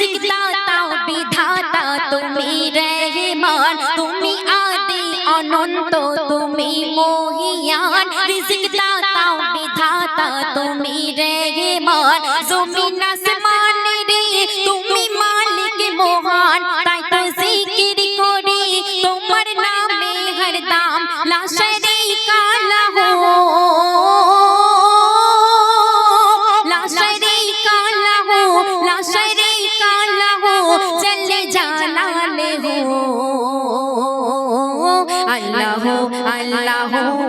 রিজিক দাতা বিধাতা তুমি রহমান তুমি আদি অনন্ত তুমি মহিয়ান রিজিক দাতা বিধাতা তুমি রহমান জমিন আসমান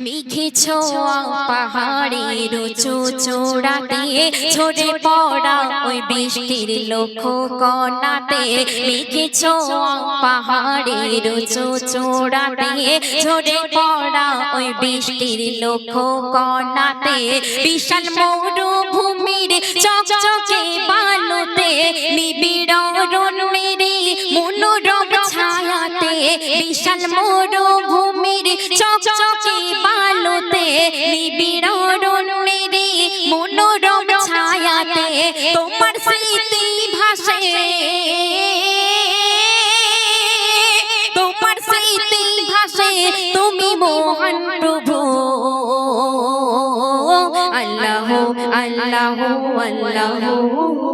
মেঘে ছোঁয়া পাহাড়ের চূড়াতে ঝরে পড়া ওই বৃষ্টির লক্ষ্য কণাতে মেঘে ছোঁয়া পাহাড়ের চূড়াতে ঝরে পড়া ওই বৃষ্টির লক্ষ্য কণাতে বিশাল মরুভূমির চকচকে বালুতে, নিবিড় মেরে মনোরম ছায়াতে। বিশাল মরুভূমির চকচকে ভাসে তোমার স্মৃতি ভাসে তুমি মোহন প্রভু। আল্লাহ আল্লাহ আল্লাহ।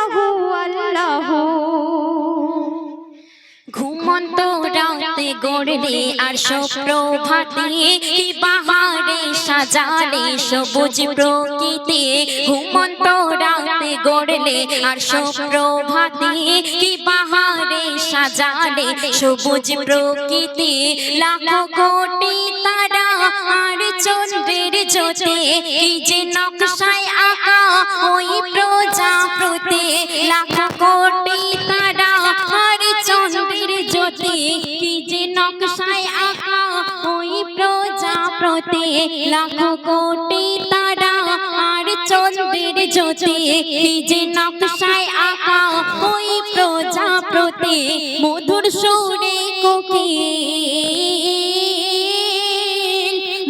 রাতে গড়লে আর কি বাহারে সাজালে সবুজ প্রকৃতি ঘুমন্ত রাতে গড়লে আর কি বাহারে সাজালে সবুজ প্রকৃতি কোটি তারা আর চন্দ্রের জ্যোতি, কি যে নকশায় আঁকা ওই প্রজাপতি প্রজাপতি লাখো কোটি তারা আর চন্দ্রের জ্যোতি যে নকশায় আঁকা ওই প্রজাপতি মধুর সুরে কোকিল,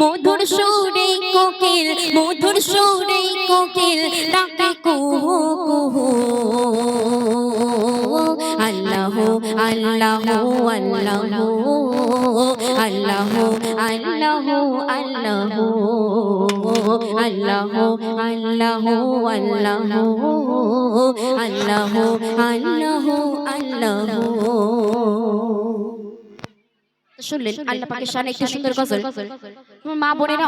মধুর সুরে কোকিল, মধুর সুরে কোকিল ডাকে কুহু কুহু। আল্লাহ আল্লাহ আল্লাহ। আল্লাহু আল্লাহু আল্লাহু আল্লাহু আল্লাহু আল্লাহু আল্লাহু শুনলেন, আল্লাহ পাকিস্তানে একটি সুন্দর গজল। মা বোনেরা